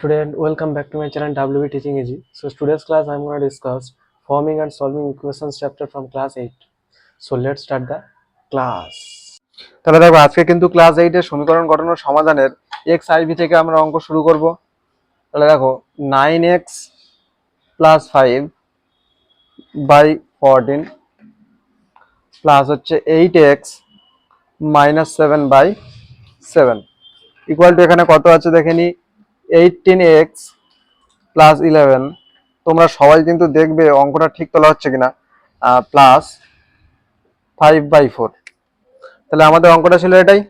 student, welcome back to my channel WB Teaching Easy. So today's class I'm going to discuss forming and solving equations chapter from class 8. So let's start the class. তাহলে দেখো আজকে কিন্তু class এইটের সমীকরণ গঠনের সমাধানের x ivy থেকে আমরা অঙ্ক শুরু করব তাহলে দেখো nine x plus five by fourteen plus হচ্ছে eight x minus seven by seven equal to এখানে কত আছে দেখে নি এইটিন এক্স প্লাস ইলেভেন তোমরা সবাই কিন্তু দেখবে অঙ্কটা ঠিক তোলা হচ্ছে কিনা প্লাস ফাইভ বাই ফোর তাহলে আমাদের অঙ্কটা ছিল এটাই।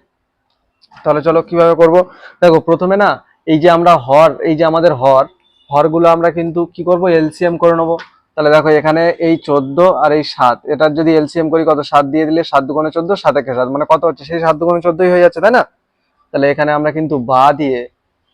তাহলে চলো কীভাবে করব? দেখো, প্রথমে না, এই যে আমরা হর, এই যে আমাদের হর, হরগুলো আমরা কিন্তু কি করব? এলসিএম করে নেব। তাহলে দেখো, এখানে এই চোদ্দ আর এই সাত এটার যদি এলসিএম করি কত? সাত দিয়ে দিলে সাত দুগুণে চোদ্দ, সাত একে সাত মানে কত হচ্ছে? সেই সাত দুগুণে চোদ্দই হয়ে যাচ্ছে, তাই না? তাহলে এখানে আমরা কিন্তু বা দিয়ে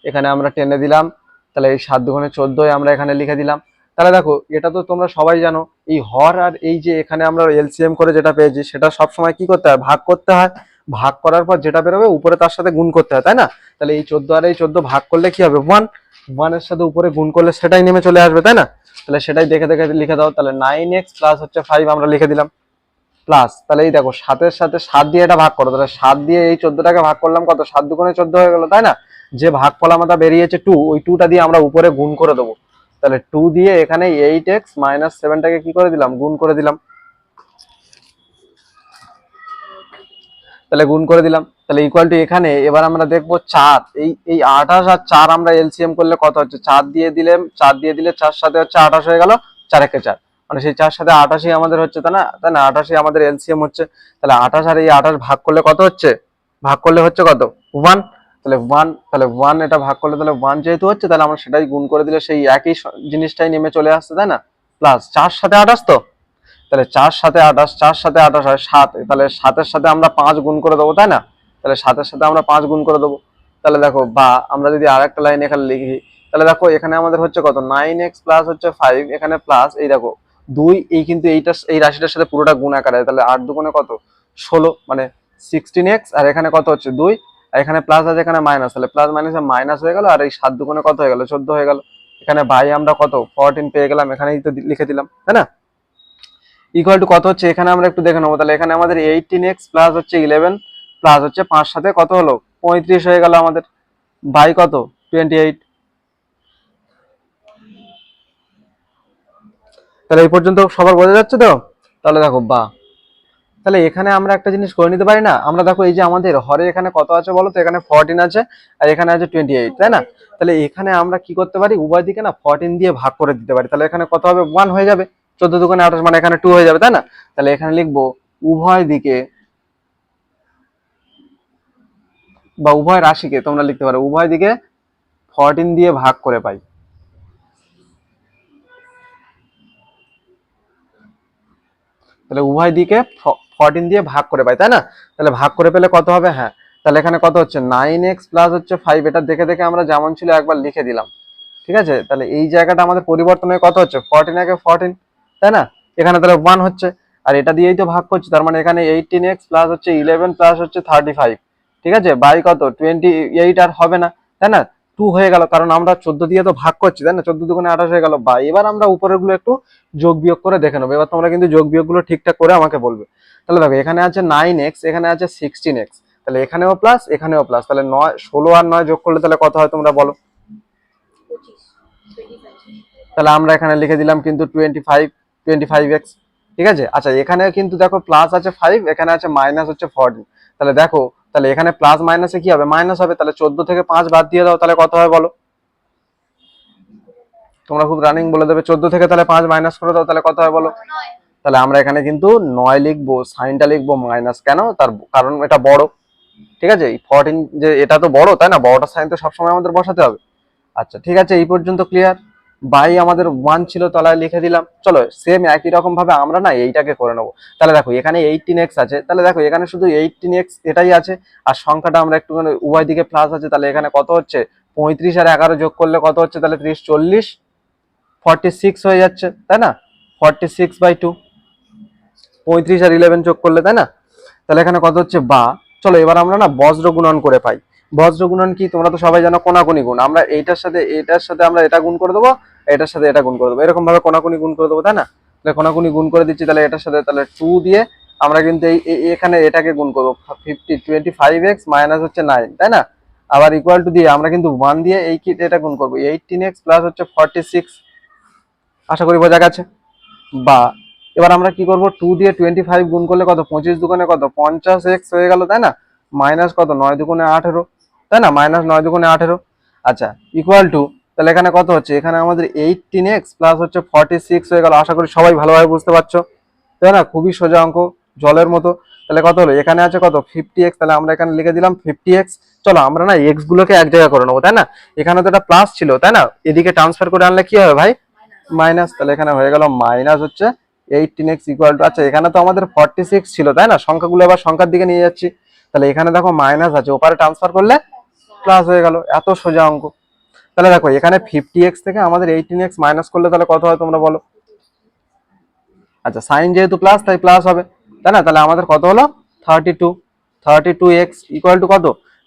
এখানে আমরা টেনে দিলাম, তাহলে এই সাত দুগুণে চোদ্দই আমরা এখানে লিখে দিলাম। তাহলে দেখো, এটা তো তোমরা সবাই জানো, এই হর আর এই যে এখানে আমরা এলসিএম করে যেটা পেয়েছি, সেটা সব সময় কি করতে হয়? ভাগ করতে হয়। ভাগ করার পর যেটা বেরোবে, উপরে তার সাথে গুণ করতে হয়, তাই না? তাহলে এই চোদ্দ আর এই চোদ্দ ভাগ করলে কি হবে? ওয়ান ওয়ানের সাথে উপরে গুণ করলে সেটাই নেমে চলে আসবে, তাই না? তাহলে সেটাই দেখে দেখে লিখে দাও, তাহলে নাইন এক্স প্লাস হচ্ছে ফাইভ আমরা লিখে দিলাম। প্লাস তাহলে এই দেখো, সাতের সাথে সাত দিয়ে এটা ভাগ করো, তাহলে সাত দিয়ে এই চোদ্দটাকে ভাগ করলাম, কত? সাত দুগুণে চোদ্দ হয়ে গেলো, তাই না? যে ভাগ ফল আমাদের বেরিয়েছে টু ওই টুটা দিয়ে আমরা উপরে গুণ করে দেবো। তাহলে টু দিয়ে এখানে এইট এক্স মাইনাস সেভেনটাকে কি করে দিলাম? গুণ করে দিলাম। তাহলে গুণ করে দিলাম। তাহলে ইকুয়াল টু এখানে, এবার আমরা দেখব চার। এই এই আঠাশ আর চার আমরা এলসিএম করলে কত হচ্ছে? চার দিয়ে দিলে, চার দিয়ে দিলে চার সাথে হচ্ছে আঠাশ হয়ে গেল, চার একে চার। মানে সেই চার সাথে আঠাশই আমাদের হচ্ছে, তাই না? তাই না? আঠাশই আমাদের এলসিএম হচ্ছে। তাহলে আঠাশ আর এই আঠাশ ভাগ করলে কত হচ্ছে? ভাগ করলে হচ্ছে কত? ওয়ান তাহলে ওয়ান তাহলে ওয়ান এটা ভাগ করলে তাহলে ওয়ান যেহেতু হচ্ছে, তাহলে আমরা সেটাই গুণ করে দিলে সেই একই জিনিসটাই নেমে চলে আসছে, তাই না? প্লাস চার সাথে আঠাশ তো তাহলে চার সাথে আঠাশ চার সাথে আঠাশ হয় সাত, তাহলে সাতের সাথে আমরা পাঁচ গুণ করে দেবো, তাই না? তাহলে সাতের সাথে আমরা পাঁচ গুণ করে দেবো। তাহলে দেখো, বা আমরা যদি আর একটা লাইন এখানে লিখি, তাহলে দেখো, এখানে আমাদের হচ্ছে কত? নাইন এক্স প্লাস হচ্ছে ফাইভ এখানে প্লাস এই দেখো, দুই, এই কিন্তু এইটা এই রাশিটার সাথে পুরোটা গুণ আকারে, তাহলে আট দুগুণে কত? ষোলো মানে সিক্সটিন এক্স আর এখানে কত হচ্ছে? দুই আর এখানে প্লাস আছে, এখানে মাইনাস তাহলে প্লাস মাইনাসে মাইনাস হয়ে গেল, আর এই সাত দুগুণে কত হয়ে গেল? চোদ্দ হয়ে গেল। এখানে বাই আমরা কত? ফোরটিন পেয়ে গেলাম, এখানেই তো লিখে দিলাম, তাই না? ইকুয়াল টু কত হচ্ছে? এখানে আমরা একটু দেখে নেব। তাহলে এখানে আমাদের এইটিন এক্স প্লাস হচ্ছে ইলেভেন প্লাস হচ্ছে পাঁচ সাথে কত হলো? পঁয়ত্রিশ হয়ে গেল আমাদের। বাই কত? টোয়েন্টি এইট তাহলে এই পর্যন্ত সবার বোঝা যাচ্ছে তো? তাহলে দেখো বা তাহলে এখানে আমরা একটা জিনিস করে নিতে পারি না? আমরা দেখো এই যে আমাদের হরে এখানে কত আছে বলো তো? এখানে ফোরটিন আছে আর এখানে আছে টোয়েন্টি এইট তাই না? তাহলে এখানে আমরা কি করতে পারি? উভয় দিকে না ফোরটিন দিয়ে ভাগ করে দিতে পারি। তাহলে এখানে কত হবে? ওয়ান হয়ে যাবে। চোদ্দ দুগুণে আঠাশ মানে এখানে টু হয়ে যাবে, তাই না? তাহলে এখানে লিখব উভয় দিকে বা উভয় রাশিকে তোমরা লিখতে পারো। উভয় দিকে ফোরটিন দিয়ে ভাগ করে পাই। তাহলে উভয় দিকে ফোরটিন দিয়ে ভাগ করে পাই, তাই না? তাহলে ভাগ করে পেলে কত হবে? হ্যাঁ। তাহলে এখানে কত হচ্ছে? নাইন এক্স প্লাস হচ্ছে ফাইভ এটা দেখে দেখে আমরা যেমন ছিল একবার লিখে দিলাম। ঠিক আছে? তাহলে এই জায়গাটা আমাদের পরিবর্তন হয়ে কত হচ্ছে? ফোরটিন একে ফোরটিন তাই না? এখানে তাহলে ওয়ান হচ্ছে। আর এটা দিয়েই তো ভাগ করছি, তার মানে এখানে এইটিন এক্স প্লাস হচ্ছে ইলেভেন প্লাস হচ্ছে থার্টি ফাইভ ঠিক আছে? বাই কত? টোয়েন্টি এইট আর হবে না, তাই না? টু হয়ে গেল, কারণ আমরা চোদ্দ দিয়ে তো ভাগ করছি, তাই না? চোদ্দ দুগুণে আঠাশ হয়ে গেল বা এবার আমরা উপরেরগুলো একটু যোগ বিয়োগ করে দেখে নেব। এবার তোমরা কিন্তু যোগ বিয়োগগুলো ঠিকঠাক করে আমাকে বলবে। তাহলে দেখো, এখানে আছে নাইন এক্স এখানে আছে সিক্সটিন এক্স তাহলে এখানেও প্লাস এখানেও প্লাস তাহলে নয়, ষোলো আর নয় যোগ করলে তাহলে কত হয় তোমরা বলো? তাহলে আমরা এখানে লিখে দিলাম কিন্তু twenty five twenty five x ঠিক আছে? আচ্ছা এখানে কিন্তু দেখো প্লাস আছে ফাইভ এখানে আছে মাইনাস হচ্ছে ফোরটিন তাহলে দেখো, তাহলে এখানে প্লাস মাইনাসে কি হবে? মাইনাস হবে, তাহলে চোদ্দ থেকে পাঁচ বাদ দিয়ে দাও, তাহলে কত হয় বলো? তোমরা খুব রানিং বলে দেবে, চোদ্দ থেকে তাহলে পাঁচ মাইনাস করে দাও, তাহলে কত হয় বলো? তাহলে আমরা এখানে কিন্তু নয় লিখব, সাইনটা লিখব মাইনাস কেন? তার কারণ এটা বড়। ঠিক আছে? এই ফোরটিন যে এটা তো বড়, তাই না? বড়টা সাইন তো সবসময় আমাদের বসাতে হবে। আচ্ছা ঠিক আছে, এই পর্যন্ত ক্লিয়ার বাই আমাদের ওয়ান ছিল তলায় লিখে দিলাম। চলো সেম একই রকম ভাবে আমরা না এইটাকে করে নেব। তাহলে দেখো, এখানে এইটিন এক্স আছে। তাহলে দেখো, এখানে শুধু এইটিন এক্স এটাই আছে। আর সংখ্যাটা আমরা একটুখানি উভয় দিকে প্লাস আছে। তাহলে এখানে কত হচ্ছে? পঁয়ত্রিশ আর এগারো যোগ করলে কত হচ্ছে? তাহলে ত্রিশ চল্লিশ। ফর্টি সিক্স হয়ে যাচ্ছে, তাই না? ফর্টি সিক্স বাই টু পঁয়ত্রিশ আর ইলেভেন যোগ করলে, তাই না? তাহলে এখানে কত হচ্ছে? বা। চলো এবার আমরা না বজ্র গুণন করে পাই। বজ্র গুণন কি? তোমরা তো সবাই জানো কোনাকুনি গুণ। আমরা এইটার সাথে, এটার সাথে আমরা এটা গুণ করে দেবো, এটার সাথে এটা গুণ করে দেবো। এরকম ভাবে কোনাকুনি গুণ করে দেবো, তাই না? তাহলে কোনাকুনি গুণ করে দিচ্ছি, তাহলে এটার সাথে তাহলে টু দিয়ে আমরা কিন্তু এই এখানে এটাকে গুণ করব। Fifty twenty five x minus হচ্ছে নাইন তাই না? আবার ইকুয়াল টু দিয়ে আমরা কিন্তু ওয়ান দিয়ে এই কি এটা গুণ করব। এইটিন এক্স প্লাস হচ্ছে ফর্টি সিক্স আশা করি বোঝা গেছে? বা। এবার আমরা কি করব? টু দিয়ে টোয়েন্টি ফাইভ গুণ করলে কত? পঁচিশ দুগুণে কত? পঞ্চাশ এক্স হয়ে গেল তাই না? মাইনাস কত? নয় দুগুণে আঠেরো তাই না? মাইনাস নয় দুগুণে আঠেরো। আচ্ছা ইকুয়াল টু তাহলে এখানে কত হচ্ছে? এখানে আমাদের এইটিন এক্স প্লাস হচ্ছে ফর্টি সিক্স হয়ে গেল। আশা করি সবাই ভালোভাবে বুঝতে পারছ। তাই না? খুবই সোজা অঙ্ক জলের মতো। তাহলে কত হলো? এখানে আছে কত? ফিফটি এক্স তাহলে আমরা এখানে লিখে দিলাম ফিফটি এক্স চলো আমরা না এক্স গুলোকে এক জায়গায় করে নেব তাই না? এখানে তো একটা প্লাস ছিল তাই না? এদিকে ট্রান্সফার করে আনলে কি হবে ভাই? মাইনাস তাহলে এখানে হয়ে গেল মাইনাস হচ্ছে এইটিন এক্স ইকুয়াল টু আচ্ছা এখানে তো আমাদের ফর্টি সিক্স ছিল, তাই না? সংখ্যাগুলো এবার সংখ্যার দিকে নিয়ে যাচ্ছি। তাহলে এখানে দেখো মাইনাস আছে, ওপারে ট্রান্সফার করলে প্লাস হয়ে গেল, এত সোজা অঙ্ক। তাহলে দেখো, এখানে ফিফটি এক্স থেকে আমাদের এইটিন এক্স মাইনাস করলে তাহলে কত হয় তোমরা বলো? আচ্ছা সাইন যেহেতু প্লাস তাই প্লাস হবে, তাই না? তাহলে আমাদের কত হলো? Thirty two thirty two x equal to কত?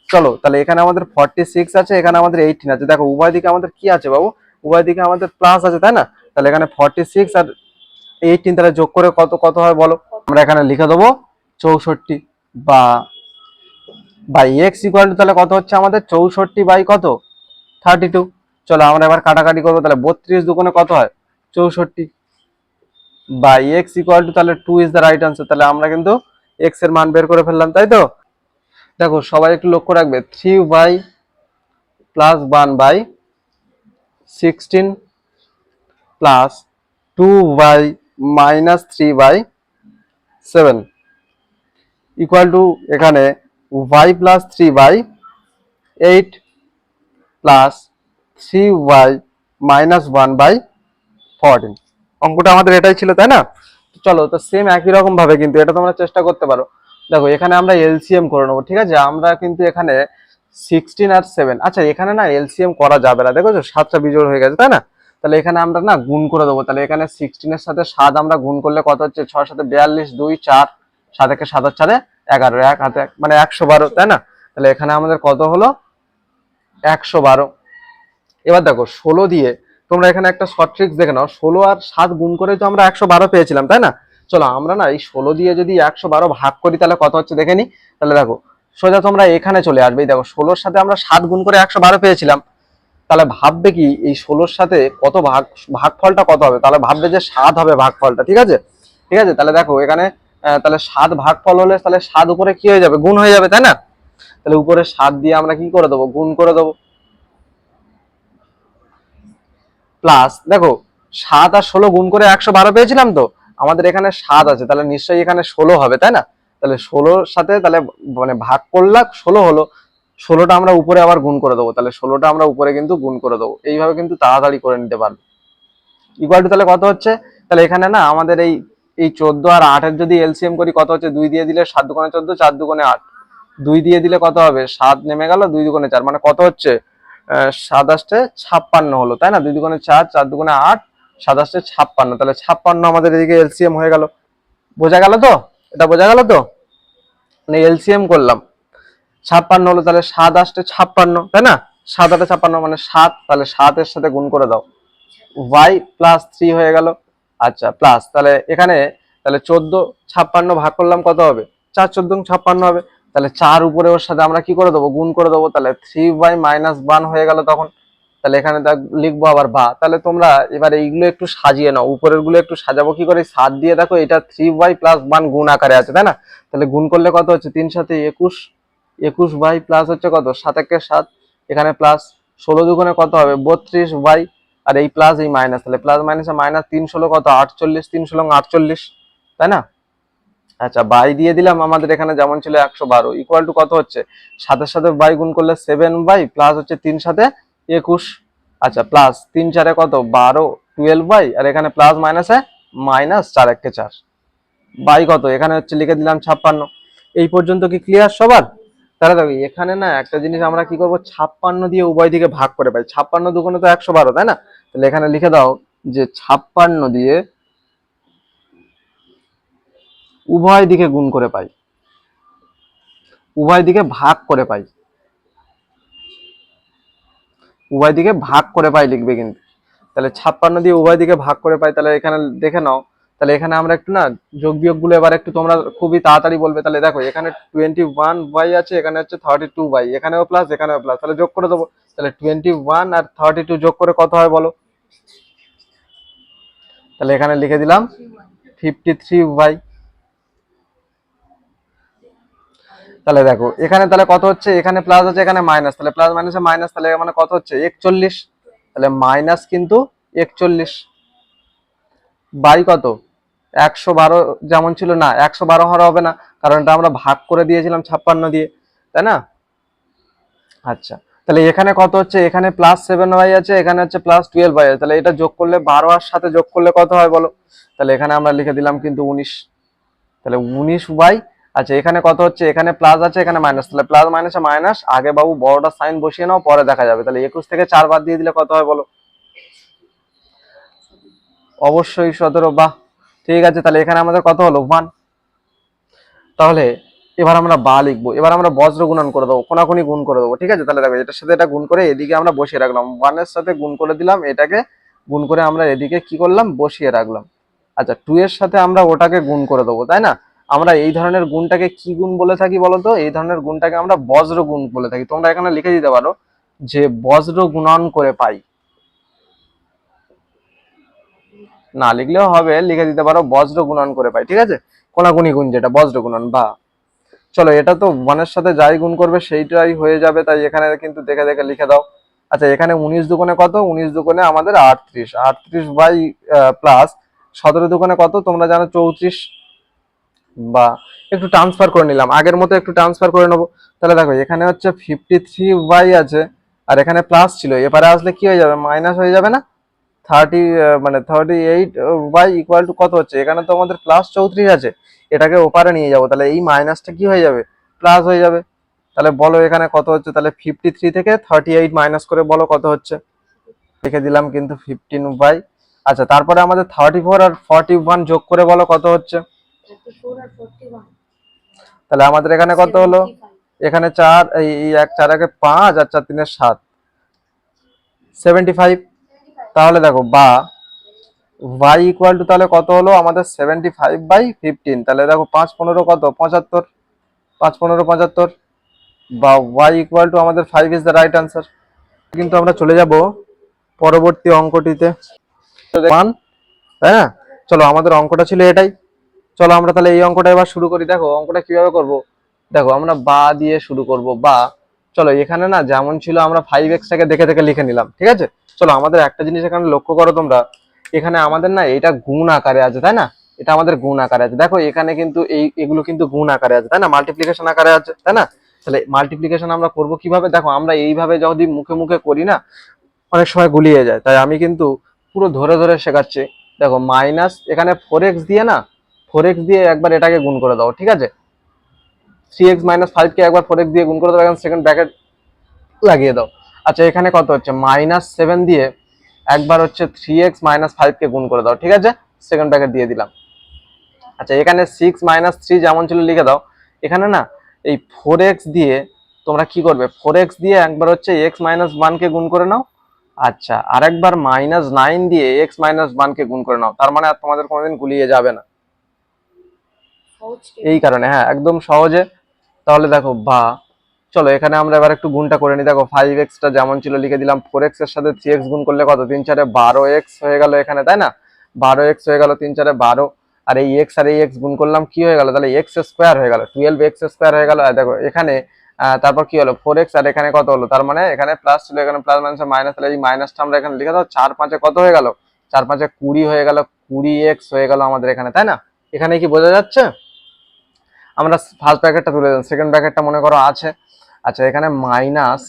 চলো, তাহলে এখানে আমাদের ফর্টি সিক্স আছে, এখানে আমাদের এইটিন আছে। দেখো, উভয় দিকে আমাদের কি আছে বাবু? উভয় দিকে আমাদের প্লাস আছে, তাই না? তাহলে এখানে ফর্টি সিক্স আর এইটিন তাহলে যোগ করে কত কত হয় বলো? আমরা এখানে লিখে দেবো চৌষট্টি বা বাই এক্স ইকুয়াল টু তাহলে কত হচ্ছে আমাদের? চৌষট্টি বাই কত? থার্টি টু চলো আমরা এবার কাটাকাটি করব, তাহলে বত্রিশ দুগুণে কত হয়? চৌষট্টি। বাই এক্স ইকুয়াল টু তাহলে two is the right answer তাহলে আমরা কিন্তু এক্সের মান বের করে ফেললাম, তাই তো? দেখো, সবাই একটু লক্ষ্য রাখবে three by plus one by sixteen plus two by minus three by seven equal to এখানে y plus three by eight plus three y minus one by fourteen অঙ্কটা আমাদের এটাই ছিল, তাই না? চলো, তো সেম একই রকম ভাবে কিন্তু এটা তোমরা চেষ্টা করতে পারো। দেখো, এখানে আমরা এলসিএম করে নেব, ঠিক আছে? আমরা কিন্তু এখানে সিক্সটিন আর সেভেন আচ্ছা এখানে না এলসিএম করা যাবে না দেখো সাতটা বিজোড় হয়ে গেছে, তাই না? তাহলে এখানে আমরা না গুণ করে দেবো। তাহলে এখানে সিক্সটিনের সাথে সাত আমরা গুণ করলে কত হচ্ছে? ছয় সাথে বিয়াল্লিশ, দুই, চার, সাত একে সাত চারে এগারো। এক হাতে মানে একশো বারো, তাই না? তাহলে এখানে আমাদের কত হলো? একশো বারো। এবার দেখো, ষোলো দিয়ে তোমরা এখানে একটা শর্ট ট্রিক্স দেখে নাও। ষোলো আর সাত গুণ করে তো আমরা একশো বারো পেয়েছিলাম, তাই না? চলো, আমরা না এই ষোলো দিয়ে যদি একশো বারো ভাগ করি, তাহলে কত হচ্ছে দেখে নি? তাহলে দেখো, সোজা তোমরা এখানে চলে আসবে। দেখো, ষোলোর সাথে আমরা সাত গুণ করে একশো বারো পেয়েছিলাম। তাহলে ভাববে কি এই ষোলোর সাথে কত ভাগ, ভাগফলটা কত হবে? তাহলে ভাববে যে সাত হবে ভাগফলটা, ঠিক আছে? ঠিক আছে? তাহলে দেখো, এখানে তাহলে সাত ভাগফল হলে তাহলে সাত উপরে কি হয়ে যাবে? গুণ হয়ে যাবে, তাই না? তাহলে উপরে সাত দিয়ে আমরা কি করে দেবো? গুণ করে দেবো। প্লাস, দেখো, সাত আর ষোলো গুণ করে একশো বারো পেয়েছিলাম তো? আমাদের এখানে সাত আছে, তাহলে নিশ্চয়ই এখানে ষোলো হবে, তাই না? তাহলে ষোলোর সাথে তাহলে মানে ভাগ করলাম, ষোলো হলো ষোলোটা আমরা উপরে আবার গুণ করে দেবো, তাহলে ষোলোটা আমরা উপরে কিন্তু গুণ করে দেবো। এইভাবে কিন্তু তাড়াতাড়ি করে নিতে পারব। ইকুয়াল টু তাহলে কত হচ্ছে? তাহলে এখানে না আমাদের এই এই চোদ্দ আর আটের যদি এলসিএম করি, কত হচ্ছে? দুই দিয়ে দিলে সাত দুগুণে চোদ্দ, চার দুগুণে আট। দুই দিয়ে দিলে কত হবে? সাত নেমে গেল, দুই দুগুণে চার। মানে কত হচ্ছে? সাতাশটে ছাপ্পান্ন হলো, তাই না? দুই দুগুণে চার চার দুগুণে আট সাতাশটে ছাপ্পান্ন। তাহলে ছাপ্পান্ন আমাদের এদিকে এলসিএম হয়ে গেল। বোঝা গেল তো? এটা বোঝা গেল তো? মানে এলসিএম করলাম। ছাপ্পান্ন হলো তাহলে সাত আসতে ছাপ্পান্ন, তাই না? সাত আটে ছাপ্পান্ন মানে সাত, তাহলে সাতের সাথে গুণ করে দাও। ওয়াই প্লাস থ্রি হয়ে গেল। আচ্ছা প্লাস তাহলে এখানে, তাহলে চোদ্দ ছাপ্পান্ন ভাগ করলাম কত হবে? চার চোদ্দ ছাপ্পান্ন হবে। তাহলে চার উপরে ওর সাথে আমরা কি করে দেবো? গুণ করে দেবো, তাহলে থ্রি বাই মাইনাস ওয়ান হয়ে গেল তখন। তাহলে এখানে দেখ, লিখব আবার বা তাহলে তোমরা এবার এইগুলো একটু সাজিয়ে নাও। উপরেরগুলো একটু সাজাবো কি করে? সাত দিয়ে দেখো, এটা থ্রি বাই প্লাস ওয়ান গুণ আকারে আছে, তাই না? তাহলে গুণ করলে কত হচ্ছে? তিন সাথে একুশ একুশ বাই প্লাস হচ্ছে কত? সাত একে সাত, এখানে প্লাস ষোলো দুগুণে কত হবে? বত্রিশ বাই, আর এই প্লাস এই মাইনাস তাহলে প্লাস মাইনাসে মাইনাস তিন ষোলো কত? আটচল্লিশ, তিন ষোলো, আটচল্লিশ। তাই না? আচ্ছা বাই দিয়ে দিলাম আমাদের এখানে যেমন ছিল একশো বারো। ইকুয়াল টু কত হচ্ছে? সাতের সাথে বাই গুণ করলে সেভেন বাই প্লাস হচ্ছে তিন সাথে একুশ। আচ্ছা প্লাস তিন চারে কত? বারো টুয়েলভ বাই, আর এখানে প্লাস মাইনাসে মাইনাস চার একে চার। বাই কত? এখানে হচ্ছে লিখে দিলাম ছাপ্পান্ন। এই পর্যন্ত কি ক্লিয়ার সবার? তাহলে দেখো, এখানে না একটা জিনিস আমরা কি করব? ছাপ্পান্ন দিয়ে উভয় দিকে ভাগ করে পাই। ছাপ্পান্ন দুগুণে তো একশো বারো, তাই না? তাহলে এখানে লিখে দাও যে ছাপ্পান্ন দিয়ে উভয় দিকে গুণ করে পাই। উভয় দিকে ভাগ করে পাই। উভয় দিকে ভাগ করে পাই লিখবে কিন্তু। তাহলে ছাপ্পান্ন দিয়ে উভয় দিকে ভাগ করে পাই, তাহলে এখানে দেখে নাও তাহলে এখানে আমরা একটু না যোগ বিয়োগগুলো এবার একটু তোমরা খুবই তাড়াতাড়ি বলবে। তাহলে দেখো, এখানে টোয়েন্টি ওয়ান বাই আছে, এখানে হচ্ছে থার্টি টু বাই এখানেও প্লাস এখানেও প্লাস তাহলে যোগ করে দেবো। তাহলে টোয়েন্টি ওয়ান আর থার্টি টু যোগ করে কত হয় বলো? তাহলে এখানে লিখে দিলাম ফিফটি থ্রি বাই তাহলে দেখো, এখানে তাহলে কত হচ্ছে? এখানে প্লাস আছে, এখানে মাইনাস তাহলে প্লাস মাইনাসে মাইনাস তাহলে মানে কত হচ্ছে? একচল্লিশ। তাহলে মাইনাস কিন্তু একচল্লিশ। বাই কত? একশো বারো যেমন ছিল, না, একশো বারো হার হবে না, কারণ এটা আমরা ভাগ করে দিয়েছিলাম ছাপ্পান্ন দিয়ে, তাই না? আচ্ছা তাহলে এখানে কত হচ্ছে? এখানে প্লাস সেভেন ওয়াই আছে, এখানে হচ্ছে প্লাস টুয়েলভ ওয়াই আছে, তাহলে এটা যোগ করলে বারো আর সাথে যোগ করলে কত হয় বলো? তাহলে এখানে আমরা লিখে দিলাম কিন্তু উনিশ, তাহলে উনিশ ওয়াই আচ্ছা এখানে কত হচ্ছে? এখানে প্লাস আছে, এখানে মাইনাস তাহলে প্লাস মাইনাসে মাইনাস আগে বাবু বড়টা সাইন বসিয়ে নাও, পরে দেখা যাবে, তাহলে একুশ থেকে চার বাদ দিয়ে দিলে কত হয় বলো? অবশ্যই সতেরো, বাহ! ঠিক আছে, তাহলে এখানে আমাদের কত হলো? ওয়ান তাহলে এবার আমরা বা লিখব। এবার আমরা বজ্র গুণন করে দেবো, কোনাকুনি গুণ করে দেবো, ঠিক আছে? তাহলে দেখো, এটার সাথে এটা গুণ করে এদিকে আমরা বসিয়ে রাখলাম। ওয়ানের সাথে গুণ করে দিলাম, এটাকে গুণ করে আমরা এদিকে কি করলাম? বসিয়ে রাখলাম। আচ্ছা টু এর সাথে আমরা ওটাকে গুণ করে দেবো, তাই না? আমরা এই ধরনের গুণটাকে কি গুণ বলে থাকি বলতো? এই ধরনের গুণটাকে আমরা বজ্র গুণ বলে থাকি। তোমরা এখানে লিখে দিতে পারো যে বজ্র গুণন করে পাই। না লিখলেও হবে, লিখে দিতে পারো, বজ্র গুণন করে পাই, ঠিক আছে? কোনাগুনি গুণ যেটা, বজ্র গুণন, বা। চলো, এটা তো ওয়ানের সাথে যাই গুণ করবে, সেইটাই হয়ে যাবে, তাই এখানে কিন্তু দেখে দেখে লিখে দাও। আচ্ছা এখানে উনিশ দুগুণে কত? উনিশ দুগুণে আমাদের আটত্রিশ। আটত্রিশ বাই প্লাস সতেরো দুগুণে কত? তোমরা জানো চৌত্রিশ। বা, একটু ট্রান্সফার করে নিলাম। আগের মতো একটু ট্রান্সফার করে নেব। তাহলে দেখো, এখানে হচ্ছে ফিফটি থ্রি বাই আছে, আর এখানে প্লাস ছিল। এবারে আসলে কি হয়ে যাবে? মাইনাস হয়ে যাবে না? থার্টি মানে thirty eight by equal to কত হচ্ছে? এখানে তো আমাদের প্লাস চৌত্রিশ আছে। এটাকে ওপারে নিয়ে যাব। তাহলে এই মাইনাসটা কি হয়ে যাবে? প্লাস হয়ে যাবে। তাহলে বলো এখানে কত হচ্ছে? তাহলে ফিফটি থ্রি থেকে থার্টি এইট মাইনাস করে বলো কত হচ্ছে? লিখে দিলাম কিন্তু ফিফটিন বাই আচ্ছা তারপরে আমাদের থার্টি ফোর আর ফর্টি ওয়ান যোগ করে বলো কত হচ্ছে? তাহলে আমাদের এখানে কত হলো? এখানে চার এই এই এক চার একে পাঁচ আর চার তিনের সাত। সেভেন্টি ফাইভ তাহলে দেখো বা, y ইকুয়াল টু তাহলে কত হলো? আমাদের সেভেন্টি ফাইভ বাই ফিফটিন তাহলে দেখো পাঁচ পনেরো কত? পঁচাত্তর। পাঁচ পনেরো, পঁচাত্তর। বা y ইকুয়াল টু আমাদের five is the right answer কিন্তু আমরা চলে যাব পরবর্তী অঙ্কটিতে। ওয়ান তাই না? চলো, আমাদের অঙ্কটা ছিল এটাই। চলো, আমরা তাহলে এই অঙ্কটা এবার শুরু করি। দেখো, অঙ্কটা কীভাবে করব? দেখো, আমরা বা দিয়ে শুরু করব। বা চলো, এখানে না যেমন ছিল আমরা ফাইভ এক্সটাকে দেখে দেখে লিখে নিলাম, ঠিক আছে? চলো, আমাদের একটা জিনিস এখানে লক্ষ্য করো তোমরা। এখানে আমাদের না এটা গুণ আকারে আছে, তাই না? এটা আমাদের গুণ আকারে আছে। দেখো, এখানে কিন্তু এই, এগুলো কিন্তু গুণ আকারে আছে, তাই না? মাল্টিপ্লিকেশন আকারে আছে, তাই না? তাহলে মাল্টিপ্লিকেশন আমরা করব কীভাবে? দেখো, আমরা এইভাবে যদি মুখে মুখে করি না, অনেক সময় গুলিয়ে যায়। তাই আমি কিন্তু পুরো ধরে ধরে শেখাচ্ছি। দেখো মাইনাস এখানে ফোর এক্স দিয়ে না ফোর এক্স দিয়ে একবার এটাকে গুণ করে দাও, ঠিক আছে? থ্রি এক্স মাইনাস ফাইভকে একবার ফোর এক্স দিয়ে গুণ করে দাও এখন সেকেন্ড ব্র্যাকেট লাগিয়ে দাও। আচ্ছা এখানে কত হচ্ছে? মাইনাস সেভেন দিয়ে একবার হচ্ছে থ্রি এক্স মাইনাস ফাইভকে গুণ করে দাও ঠিক আছে? সেকেন্ড ব্র্যাকেট দিয়ে দিলাম। আচ্ছা এখানে সিক্স মাইনাস থ্রি যেমন ছিল লিখে দাও। এখানে না এই ফোর এক্স দিয়ে তোমরা কি করবে? ফোর এক্স দিয়ে একবার হচ্ছে এক্স মাইনাস ওয়ানকে গুণ করে নাও। আচ্ছা আরেকবার মাইনাস নাইন দিয়ে এক্স মাইনাস ওয়ানকে গুণ করে নাও। তার মানে আর তোমাদের কোনোদিন গুলিয়ে যাবে না। এই কারণে হ্যাঁ একদম সহজে তাহলে দেখো, বা, চলো এখানে আমরা এবার একটু গুণটা করে নিই। দেখো ফাইভ এক্সটা যেমন ছিল লিখে দিলাম ফোর এক্সের সাথে থ্রি এক্স গুণ করলে কত? তিন চারে বারো এক্স হয়ে গেল এখানে, তাই না? বারো এক্স হয়ে গেল তিন চারে বারো, আর এই এক্স আর এই এক্স গুণ করলাম কি হয়ে গেল? তাহলে এক্স স্কোয়ার হয়ে গেল টুয়েলভ এক্স স্কোয়ার হয়ে গেল। দেখো, এখানে তারপর কি হলো? ফোর এক্স আর এখানে কত হলো? তার মানে এখানে প্লাস ছিল, এখানে প্লাস মাইনাস মাইনাস তাহলে এই মাইনাসটা আমরা এখানে লিখে দাও। চার পাঁচে কত হয়ে গেল? চার পাঁচে কুড়ি হয়ে গেল, কুড়ি এক্স হয়ে গেল আমাদের এখানে, তাই না? এখানে কি বোঝা যাচ্ছে? আমরা ফার্স্ট ব্র্যাকেটটা তুলে দিলাম সেকেন্ড ব্র্যাকেটটা মনে করো আছে। আচ্ছা এখানে মাইনাস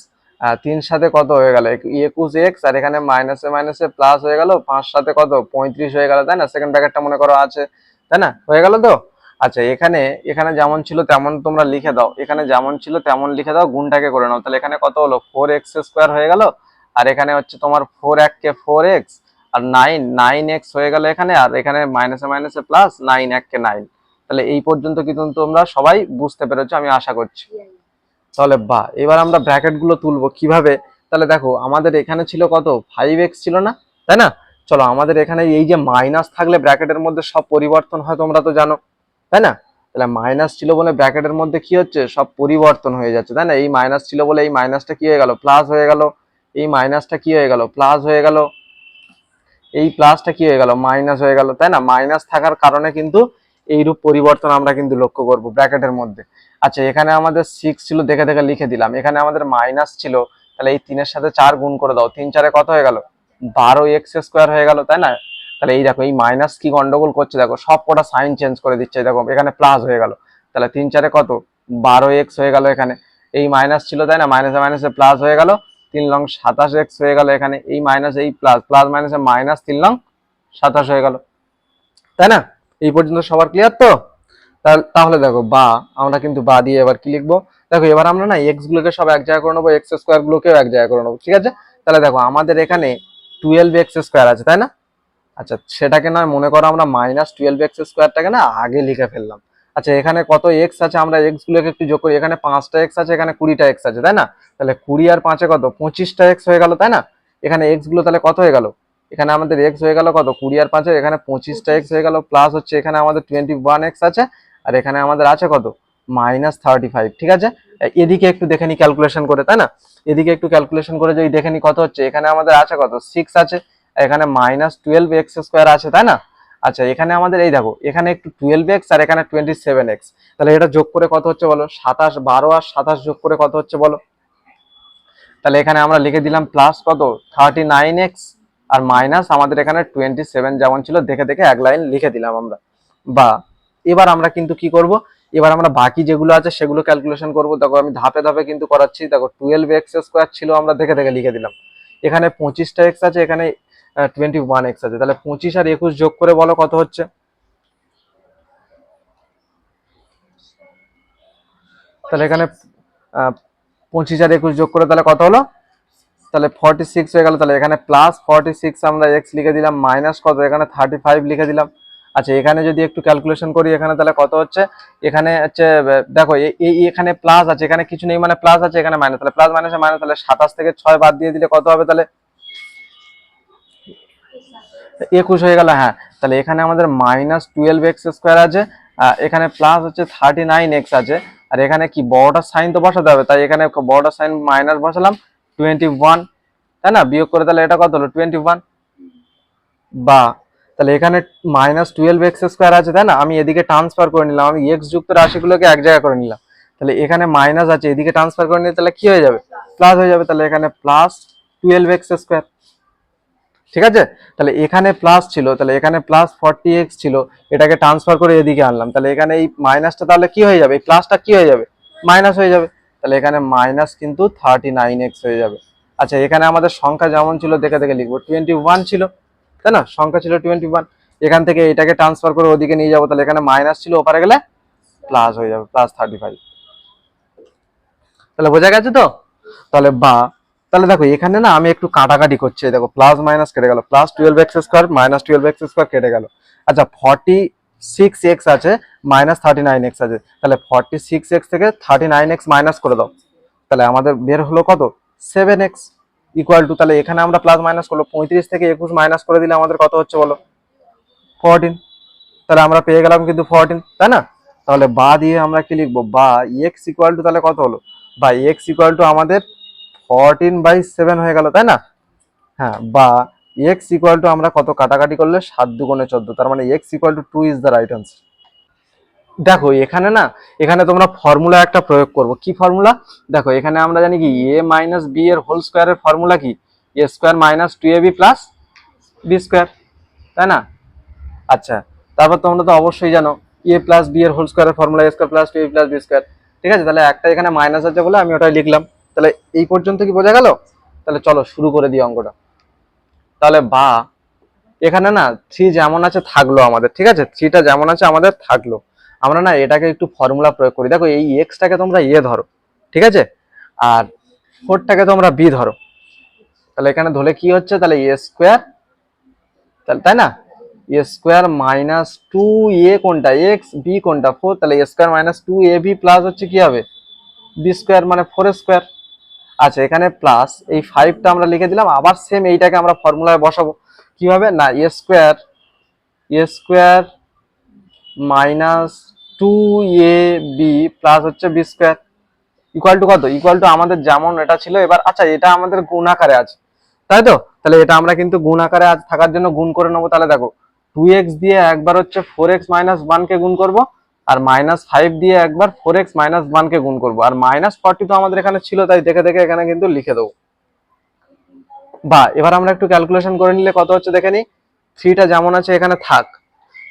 তিন সাথে কত হয়ে গেল? একুশ এক্স আর এখানে মাইনাসে মাইনাসে প্লাস হয়ে গেল, পাঁচ সাথে কত? পঁয়ত্রিশ হয়ে গেল, তাই না? সেকেন্ড ব্র্যাকেটটা মনে করো আছে, তাই না? হয়ে গেল তো? আচ্ছা এখানে এখানে যেমন ছিল তেমন তোমরা লিখে দাও। এখানে যেমন ছিল তেমন লিখে দাও, গুণটাকে করে নাও। তাহলে এখানে কত হলো? ফোর এক্স স্কোয়ার হয়ে গেল, আর এখানে হচ্ছে তোমার ফোর এক কে ফোর এক্স আর নাইন নাইন এক্স হয়ে গেল এখানে, আর এখানে মাইনাসে মাইনাসে প্লাস নাইন এক কে নাইন তাহলে এই পর্যন্ত কিন্তু তোমরা সবাই বুঝতে পেরেছ, আমি আশা করছি। তাহলে বা, এবার আমরা ব্র্যাকেটগুলো তুলবো কীভাবে? তাহলে দেখো, আমাদের এখানে ছিল কত? ফাইভ এক্স ছিল না? তাই না? চলো, আমাদের এখানে এই যে মাইনাস থাকলে ব্র্যাকেটের মধ্যে সব পরিবর্তন হয়, তোমরা তো জানো। তাই না? তাহলে মাইনাস ছিল বলে ব্র্যাকেটের মধ্যে কি হচ্ছে? সব পরিবর্তন হয়ে যাচ্ছে, তাই না? এই মাইনাস ছিল বলে এই মাইনাসটা কি হয়ে গেল? প্লাস হয়ে গেল। এই মাইনাসটা কি হয়ে গেল? প্লাস হয়ে গেল। এই প্লাসটা কি হয়ে গেল? মাইনাস হয়ে গেল, তাই না? মাইনাস থাকার কারণে কিন্তু এইরূপ পরিবর্তন আমরা কিন্তু লক্ষ্য করব ব্র্যাকেটের মধ্যে। আচ্ছা এখানে আমাদের সিক্স ছিল, দেখে দেখে লিখে দিলাম। এখানে আমাদের মাইনাস ছিল, তাহলে এই তিনের সাথে চার গুণ করে দাও। তিন চারে কত হয়ে গেল? বারো এক্স স্কোয়ার হয়ে গেল, তাই না? তাহলে এই দেখো, এই মাইনাস কি গন্ডগোল করছে দেখো, সব কটা সাইন চেঞ্জ করে দিচ্ছে দেখো, এখানে প্লাস হয়ে গেল। তাহলে তিন চারে কত? বারো এক্স হয়ে গেল এখানে। এই মাইনাস ছিল, তাই না? মাইনাসে মাইনাসে প্লাস হয়ে গেল। তিন লং সাতাশ এক্স হয়ে গেল এখানে। এই মাইনাস এই প্লাস প্লাস মাইনাসে মাইনাস তিন লং সাতাশ হয়ে গেল। তাই না? এই পর্যন্ত সবার ক্লিয়ার তো? তাহলে- দেখো, বা, আমরা কিন্তু বা দিয়ে এবার কি লিখব? দেখো, এবার আমরা না এক্স গুলোকে সব এক জায়গায় করে নেব এক্স স্কোয়ার গুলোকেও এক জায়গায় করে নেব, ঠিক আছে? তাহলে দেখো, আমাদের এখানে টুয়েলভ এক্স স্কোয়ার আছে, তাই না? আচ্ছা সেটাকে নয় মনে করো আমরা মাইনাস টুয়েলভ এক্স স্কোয়ারটাকে না আগে লিখে ফেললাম। আচ্ছা এখানে কত এক্স আছে, আমরা এক্স গুলোকে একটু যোগ করি, এখানে পাঁচটা এক্স আছে, এখানে কুড়িটা এক্স আছে, তাই না? তাহলে কুড়ি আর পাঁচে কত? পঁচিশটা এক্স হয়ে গেল, তাই না? এখানে এক্সগুলো তাহলে কত হয়ে গেল? এখানে আমাদের এক্স হয়ে গেল কত? কুড়ি আর পাঁচে এখানে পঁচিশটা এক্স হয়ে গেল। প্লাস হচ্ছে এখানে আমাদের টোয়েন্টি ওয়ান এক্স আছে। আর এখানে আমাদের আছে কত? মাইনাস থার্টি ফাইভ ঠিক আছে? এদিকে একটু দেখে নি ক্যালকুলেশন করে, তাই না? এদিকে একটু ক্যালকুলেশন করে যদি দেখে নি কত হচ্ছে? এখানে আমাদের আছে কত? সিক্স আছে। এখানে মাইনাস টুয়েলভ এক্স স্কোয়ার আছে, তাই না? আচ্ছা এখানে আমাদের এই দেখো, এখানে একটু টুয়েলভ এক্স আর এখানে টোয়েন্টি সেভেন এক্স তাহলে এটা যোগ করে কত হচ্ছে বলো? সাতাশ, বারো আর সাতাশ যোগ করে কত হচ্ছে বলো? তাহলে এখানে আমরা লিখে দিলাম প্লাস কত? থার্টি নাইন এক্স আর মাইনাস আমাদের এখানে টোয়েন্টি সেভেন যেমন ছিল, দেখে দেখে এক লাইন লিখে দিলাম আমরা। বা, এবার আমরা কিন্তু কি করব? এবার আমরা বাকি যেগুলো আছে সেগুলো ক্যালকুলেশন করব। দেখো, আমি ধাপে ধাপে কিন্তু করাচ্ছি। দেখো টুয়েলভ এক্স স্কোয়ার ছিল, আমরা দেখে দেখে লিখে দিলাম। এখানে পঁচিশটা এক্স আছে, এখানে টোয়েন্টি ওয়ান এক্স আছে। তাহলে পঁচিশ আর একুশ যোগ করে বলো কত হচ্ছে? তাহলে এখানে পঁচিশ আর একুশ যোগ করে তাহলে কত হলো? তাহলে ফর্টি সিক্স হয়ে গেল, তাহলে এখানে প্লাস ফর্টি সিক্স আমরা এক্স লিখে দিলাম মাইনাস কত? এখানে থার্টি ফাইভ লিখে দিলাম। আচ্ছা এখানে যদি একটু ক্যালকুলেশন করি, এখানে তাহলে কত হচ্ছে? এখানে হচ্ছে, দেখো এই এখানে প্লাস আছে, এখানে কিছু নেই মানে প্লাস আছে, এখানে মাইনাস তাহলে প্লাস মাইনাসে মাইনাস তাহলে সাতাশ থেকে ছয় বাদ দিয়ে দিলে কত হবে তাহলে? একুশ হয়ে গেল হ্যাঁ। তাহলে এখানে আমাদের মাইনাস টুয়েলভ এক্স স্কোয়ার আছে এখানে প্লাস হচ্ছে থার্টি নাইন এক্স আছে। আর এখানে কি বড়টার সাইন তো বসাতে হবে, তাই এখানে বড়টার সাইন মাইনাস বসালাম। টোয়েন্টি ওয়ান, তাই না? বিয়োগ করে তাহলে এটা কত হলো? Twenty one. বা, তাহলে এখানে মাইনাস টুয়েলভ এক্স স্কোয়ার আছে, তাই না? আমি এদিকে ট্রান্সফার করে নিলাম। আমি এক্স যুক্ত রাশিগুলোকে এক জায়গায় করে নিলাম। তাহলে এখানে মাইনাস আছে, এদিকে ট্রান্সফার করে নিলে তাহলে কি হয়ে যাবে? প্লাস হয়ে যাবে, তাহলে এখানে প্লাস টুয়েলভ এক্স স্কোয়ার ঠিক আছে? তাহলে এখানে প্লাস ছিল, তাহলে এখানে প্লাস ফর্টি এক্স ছিল, এটাকে ট্রান্সফার করে এদিকে আনলাম। তাহলে এখানে এই মাইনাসটা তাহলে কি হয়ে যাবে? এই প্লাসটা কি হয়ে যাবে? মাইনাস হয়ে যাবে। তাহলে এখানে মাইনাস কিন্তু থার্টি নাইন এক্স হয়ে যাবে। আচ্ছা এখানে আমাদের সংখ্যা যেমন ছিল, দেখে দেখে লিখব। টোয়েন্টি ওয়ান ছিল, তাই না? সংখ্যা ছিল টোয়েন্টি ওয়ান এখান থেকে এটাকে ট্রান্সফার করে ওদিকে নিয়ে যাব। তাহলে এখানে মাইনাস ছিল, ওপারে গেলে প্লাস হয়ে যাবে প্লাস থার্টি ফাইভ তাহলে বোঝা গেছে তো? তাহলে বা, তাহলে দেখো, এখানে না আমি একটু কাটাকাটি করছি। দেখো প্লাস মাইনাস কেটে গেল। Plus twelve x square minus twelve x square কেটে গেল। আচ্ছা ফর্টি সিক্স এক্স আছে মাইনাস থার্টি নাইন এক্স আছে। তাহলে ফর্টি সিক্স এক্স থেকে থার্টি নাইন এক্স মাইনাস করে দাও। তাহলে আমাদের বের হলো কত? সেভেন এক্স ইকুয়াল টু তাহলে এখানে আমরা প্লাস মাইনাস করল। পঁয়ত্রিশ থেকে একুশ মাইনাস করে দিলে আমাদের কত হচ্ছে বলো? ফোরটিন তাহলে আমরা পেয়ে গেলাম কিন্তু ফোরটিন তাই না? তাহলে বা দিয়ে আমরা কি লিখব? বা এক্স ইকুয়াল টু তাহলে কত হলো? বা এক্স ইকুয়াল টু আমাদের ফোরটিন বাই সেভেন হয়ে গেল, তাই না? হ্যাঁ বা এক্স ইকুয়াল টু আমরা কত কাটাকাটি করলে? সাত দুগুণে চোদ্দ। তার মানে x equal to two is the right answer দেখো, এখানে না, এখানে তোমরা ফর্মুলা একটা প্রয়োগ করব। কি ফর্মুলা দেখো, এখানে আমরা জানি কি এ মাইনাস বি এর হোল স্কোয়ারের ফর্মুলা কি? A square minus two A B plus B square তাই না? আচ্ছা তারপর তোমরা তো অবশ্যই জানো এ প্লাস বি এর হোল স্কোয়ারের formula A square plus two A plus B square ঠিক আছে? তাহলে একটা এখানে মাইনাস আছে বলে আমি ওটাই লিখলাম। তাহলে এই পর্যন্ত কি বোঝা গেল? তাহলে চলো, শুরু করে দিই অঙ্কটা। তাহলে বা, এখানে না থ্রি যেমন আছে থাকল আমাদের, ঠিক আছে? থ্রিটা যেমন আছে আমাদের থাকল। আমরা না এটাকে একটু ফর্মুলা প্রয়োগ করি। দেখো এই এক্সটাকে তোমরা এ ধরো, ঠিক আছে? আর ফোরটাকে তোমরা বি ধরো। তাহলে এখানে ধরলে কি হচ্ছে? তাহলে এ স্কোয়ার তাহলে তাই না? A square minus two A কোনটা? এক্স বি কোনটা? ফোর তাহলে A square minus two A B plus হচ্ছে কি হবে? বি স্কোয়ার মানে ফোর স্কোয়ার আচ্ছা এখানে প্লাস এই ফাইভটা আমরা লিখে দিলাম, আবার সেম এইটাকে আমরা ফর্মুলায় বসাবো। কীভাবে? না A square A square minus two A B plus হচ্ছে বি স্কোয়ার ইকুয়াল টু কত? ইকুয়াল টু আমাদের যেমন এটা ছিল, এবার আচ্ছা এটা আমাদের গুণ আকারে আছে। তাই তো? তাহলে এটা আমরা কিন্তু গুণ আকারে আজ থাকার জন্য গুণ করে নেব। তাহলে দেখো টু এক্স দিয়ে একবার হচ্ছে ফোর এক্স মাইনাস ওয়ানকে গুণ করব। আর মাইনাস ফাইভ দিয়ে একবার ফোর এক্স মাইনাস ওয়ানকে গুণ করব। আর মাইনাস ফর্টি তো আমাদের এখানে ছিল, তাই দেখে দেখে এখানে কিন্তু লিখে দেবো। বা, এবার আমরা একটু ক্যালকুলেশন করে নিলে কত হচ্ছে দেখে নিই থ্রিটা যেমন আছে এখানে থাক।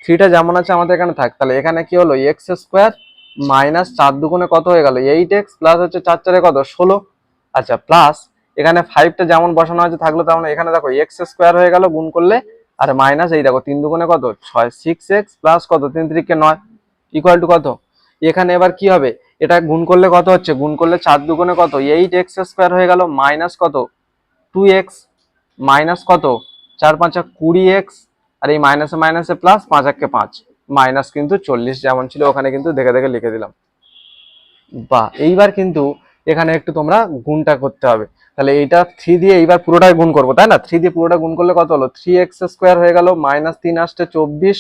থ্রিটা যেমন আছে আমাদের এখানে থাক। তাহলে এখানে কি হলো? এক্স স্কোয়ার মাইনাস চার দুগুণে কত হয়ে গেল? এইট এক্স প্লাস হচ্ছে চার চারে কত? ষোলো। আচ্ছা প্লাস এখানে ফাইভটা যেমন বসানো আছে থাকল তেমন এখানে দেখো এক্স স্কোয়ার হয়ে গেল, গুণ করলে, আর মাইনাস এই দেখো, তিন দুগুণে কত? ছয় সিক্স এক্স প্লাস কত? তিন তিরিকে নয়। ইকুয়াল টু কত? এখানে এবার কি হবে? এটা গুণ করলে কত হচ্ছে? গুণ করলে চার দুগুণে কত? এইট এক্স স্কোয়ার হয়ে গেল মাইনাস কত? টু এক্স মাইনাস কত? চার পাঁচা কুড়ি এক্স আর এই মাইনাসে মাইনাসে প্লাস পাঁচ একে পাঁচ। মাইনাস কিন্তু চল্লিশ, যেমন ছিল ওখানে কিন্তু দেখে দেখে লিখে দিলাম। বা এইবার কিন্তু এখানে একটু তোমরা গুণটা করতে হবে। তাহলে এইটা থ্রি দিয়ে এইবার পুরোটাই গুণ করব, তাই না? থ্রি দিয়ে পুরোটা গুণ করলে কত হলো? থ্রি এক্স স্কোয়ার হয়ে গেল মাইনাস তিন আসতে চব্বিশ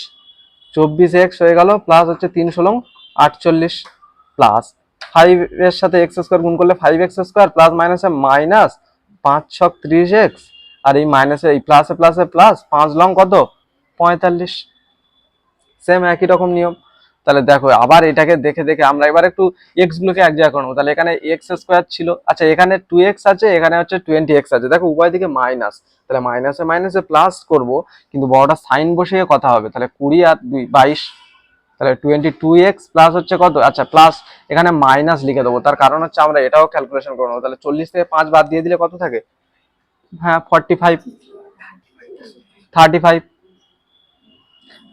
চব্বিশ এক্স হয়ে গেল প্লাস হচ্ছে তিন ষোলো আটচল্লিশ প্লাস ফাইভ এর সাথে এক্স স্কোয়ার গুণ করলে ফাইভ এক্স স্কোয়ার প্লাস মাইনাসে মাইনাস পাঁচ ছক ত্রিশ এক্স। আর এই মাইনাসে এই প্লাসে প্লাসে প্লাস পাঁচ লং কত? পঁয়তাল্লিশ। সেম একই রকম নিয়ম। তাহলে দেখো, আবার এটাকে দেখে দেখে আমরা এবার একটু এক্স গুলোকে এক জায়গায় করব তাহলে এখানে এক্স স্কোয়ার ছিল। আচ্ছা এখানে টু এক্স আছে, এখানে হচ্ছে টোয়েন্টি এক্স আছে। দেখো, উভয় দিকে মাইনাস তাহলে মাইনাসে মাইনাসে প্লাস করব, কিন্তু বড়টা সাইন বসিয়ে কথা হবে। তাহলে কুড়ি আর দুই, বাইশ। তাহলে টোয়েন্টি টু এক্স প্লাস হচ্ছে কত? আচ্ছা প্লাস এখানে মাইনাস লিখে দেবো। তার কারণ হচ্ছে আমরা এটাও ক্যালকুলেশন করব। তাহলে চল্লিশ থেকে পাঁচ বাদ দিয়ে দিলে কত থাকে? হ্যাঁ ফর্টি ফাইভ থার্টি ফাইভ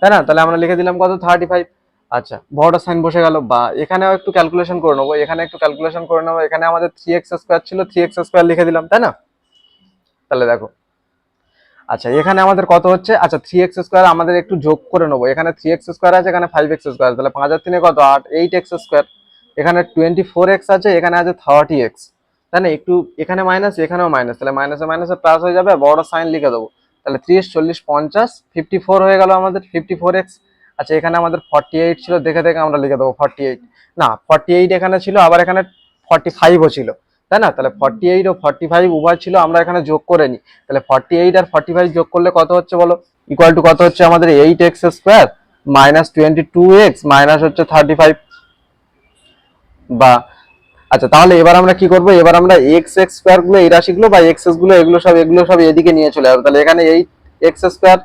তাই না? তাহলে আমরা লিখে দিলাম কত? থার্টি ফাইভ আচ্ছা বড়টা সাইন বসে গেল, বা এখানেও একটু ক্যালকুলেশন করে নেব, এখানে একটু ক্যালকুলেশন করে নেব, এখানে আমাদের থ্রি এক্স স্কোয়ার ছিল থ্রি এক্স স্কোয়ার লিখে দিলাম, তাই না? তাহলে দেখো আচ্ছা এখানে আমাদের কত হচ্ছে? আচ্ছা থ্রি এক্স স্কোয়ার আমাদের একটু যোগ করে নেব, এখানে থ্রি এক্স স্কোয়ার আছে, এখানে ফাইভ এক্স স্কোয়ার তাহলে পাঁচ হাজার তিনে কত? আট এইট এক্স স্কোয়ার এখানে টোয়েন্টি ফোর এক্স আছে, এখানে আছে থার্টি এক্স তাই না? একটু এখানে মাইনাস এখানেও মাইনাস তাহলে মাইনাসে মাইনাসে প্লাস হয়ে যাবে, বড় সাইন লিখে দেবো, তাহলে ত্রিশ, চল্লিশ, পঞ্চাশ ফিফটি ফোর হয়ে গেল আমাদের ফিফটি ফোর এক্স আচ্ছা এখানে আমাদের ফর্টি এইট ছিল, দেখে দেখে আমরা লিখে দেবো ফর্টি এইট না ফর্টি এইট এখানে ছিল, আবার এখানে ফর্টি ফাইভও ছিল। তাই না? তাহলে ফর্টি এইট ও ফর্টি ফাইভ উভয় ছিল, আমরা এখানে যোগ করে নিই। তাহলে ফর্টি এইট আর ফর্টি ফাইভ যোগ করলে কত হচ্ছে বলো? ইকুয়াল টু কত হচ্ছে আমাদের eight x square minus twenty two x minus হচ্ছে থার্টি ফাইভ বা আচ্ছা তাহলে এবার আমরা কি করব? এবার আমরা এক্স এক্স স্কোয়ারগুলো, এই রাশিগুলো বা এক্সগুলো, এগুলো সব এগুলো সব এদিকে নিয়ে চলে যাবে তাহলে এখানে এইট এক্স স্কোয়ার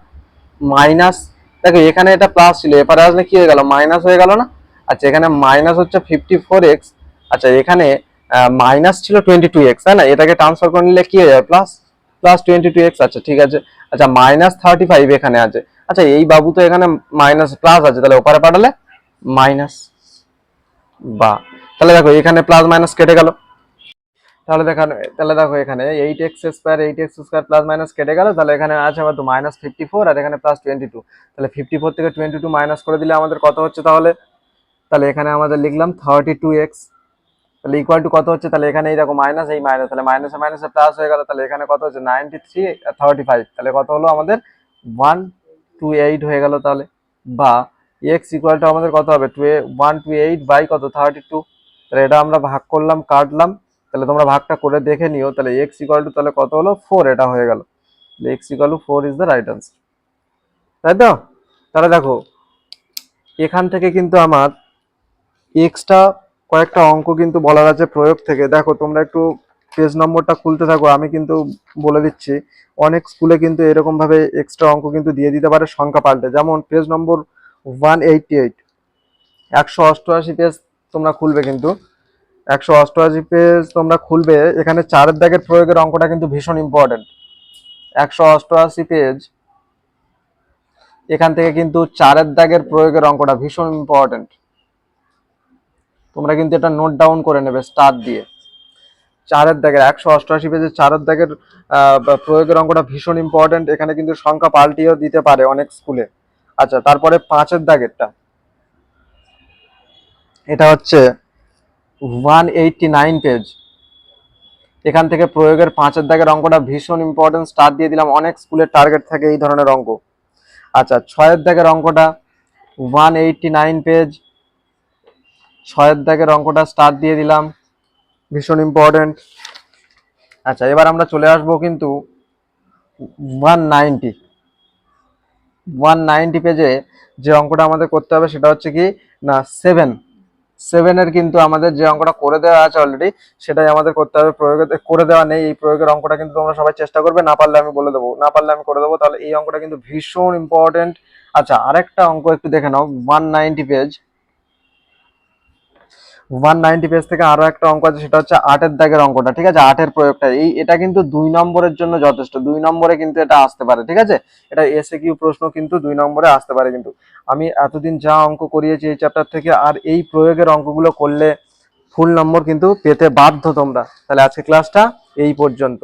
মাইনাস দেখো, এখানে এটা প্লাস ছিল এপারে আসলে কি হয়ে গেল? মাইনাস হয়ে গেল না? আচ্ছা এখানে মাইনাস হচ্ছে ফিফটি ফোর এক্স আচ্ছা এখানে মাইনাস ছিল টোয়েন্টি টু এক্স তাই না? এটাকে ট্রান্সফার করে নিলে কি হয়ে যাবে? Plus plus twenty two x আচ্ছা ঠিক আছে। আচ্ছা মাইনাস থার্টি ফাইভ এখানে আছে। আচ্ছা এই বাবু তো এখানে মাইনাস প্লাস আছে, তাহলে ওপারে পাঠালে মাইনাস বা, তাহলে দেখো, এখানে প্লাস মাইনাস কেটে গেল। তাহলে দেখো তাহলে দেখো এখানে eight x square eight x square plus minus কেটে গেল, তাহলে এখানে আছে আবার তো মাইনাস ফিফটি ফোর আর এখানে প্লাস টোয়েন্টি টু তাহলে ফিফটি ফোর থেকে টোয়েন্টি টু মাইনাস করে দিলে আমাদের কত হচ্ছে তাহলে? তাহলে এখানে আমাদের লিখলাম থার্টি টু এক্স তাহলে ইকুয়াল টু কত হচ্ছে? তাহলে এখানে এই দেখো মাইনাস এই মাইনাস তাহলে মাইনাসে মাইনাসে প্লাস হয়ে গেল, তাহলে এখানে কত হচ্ছে? নাইনটি থ্রি থার্টি ফাইভ তাহলে কত হলো আমাদের? ওয়ান টু এইট হয়ে গেল তাহলে। বা এক্স ইকুয়াল টু আমাদের কত হবে? Two one two eight by কত? থার্টি টু তাহলে এটা আমরা ভাগ করলাম, কাটলাম। তাহলে তোমরা ভাগটা করে দেখে নিও, তাহলে এক্স ইকুয়াল টু তাহলে কত হলো? ফোর এটা হয়ে গেল। X equal to four is the right answer তাই তো? তাহলে দেখো, এখান থেকে কিন্তু আমার এক্সট্রা কয়েকটা অঙ্ক কিন্তু বলার আছে প্রয়োগ থেকে। দেখো, তোমরা একটু পেজ নম্বরটা খুলতে থাকো, আমি কিন্তু বলে দিচ্ছি, অনেক স্কুলে কিন্তু এরকমভাবে এক্সট্রা অঙ্ক কিন্তু দিয়ে দিতে পারে, সংখ্যা পাল্টে। যেমন page number one eighty eight একশো অষ্টআশি পেজ তোমরা খুলবে কিন্তু। একশো অষ্টআশি পেজ তোমরা খুলবে, এখানে চারের দাগের প্রয়োগের অঙ্কটা কিন্তু ভীষণ ইম্পর্টেন্ট একশো অষ্টআশি পেজ এখান থেকে কিন্তু চারের দাগের প্রয়োগের অঙ্কটা ভীষণ ইম্পর্টেন্ট তোমরা কিন্তু এটা নোট ডাউন করে নেবে স্টার দিয়ে। চারের দাগের একশো অষ্টআশি পেজে চারের দাগের প্রয়োগের অঙ্কটা ভীষণ ইম্পর্টেন্ট এখানে কিন্তু সংখ্যা পাল্টিয়েও দিতে পারে অনেক স্কুলে আচ্ছা তারপরে পাঁচের দাগেরটা এটা হচ্ছে ওয়ান এইটটি নাইন পেজ এখান থেকে প্রয়োগের পাঁচের দাগের অঙ্কটা ভীষণ ইম্পর্টেন্ট স্টার দিয়ে দিলাম, অনেক স্কুলের টার্গেট থাকে এই ধরনের অঙ্ক। আচ্ছা ছয়ের দাগের অঙ্কটা ওয়ান এইটটি নাইন পেজ ছয়ের দাগের অঙ্কটা স্টার দিয়ে দিলাম, ভীষণ ইম্পর্টেন্ট আচ্ছা এবার আমরা চলে আসব কিন্তু ওয়ান নাইনটি ওয়ান নাইনটি পেজে যে অঙ্কটা আমাদের করতে হবে সেটা হচ্ছে কি? না সেভেন সেভেনের কিন্তু আমাদের যে অঙ্কটা করে দেওয়া আছে অলরেডি সেটাই আমাদের করতে হবে। প্রয়োগে, করে দেওয়া নেই, এই প্রয়োগের অঙ্কটা কিন্তু তোমরা সবাই চেষ্টা করবে। না পারলে আমি বলে দেবো। না পারলে আমি করে দেবো। তাহলে এই অঙ্কটা কিন্তু ভীষণ ইম্পর্টেন্ট আচ্ছা আরেকটা অঙ্ক একটু দেখে নাও। One page one ninety page থেকে আরও একটা অঙ্ক আছে, সেটা হচ্ছে আটের দাগের অঙ্কটা, ঠিক আছে? আটের প্রয়োগটা, এই এটা কিন্তু দুই নম্বরের জন্য যথেষ্ট। দুই নম্বরে কিন্তু এটা আসতে পারে, ঠিক আছে? এটা এসে কিউ প্রশ্ন কিন্তু দুই নম্বরে আসতে পারে কিন্তু। আমি এতদিন যা অঙ্ক করিয়েছি এই চ্যাপ্টার থেকে, আর এই প্রয়োগের অঙ্কগুলো করলে ফুল নম্বর কিন্তু পেতে বাধ্য তোমরা। তাহলে আজকে ক্লাসটা এই পর্যন্ত।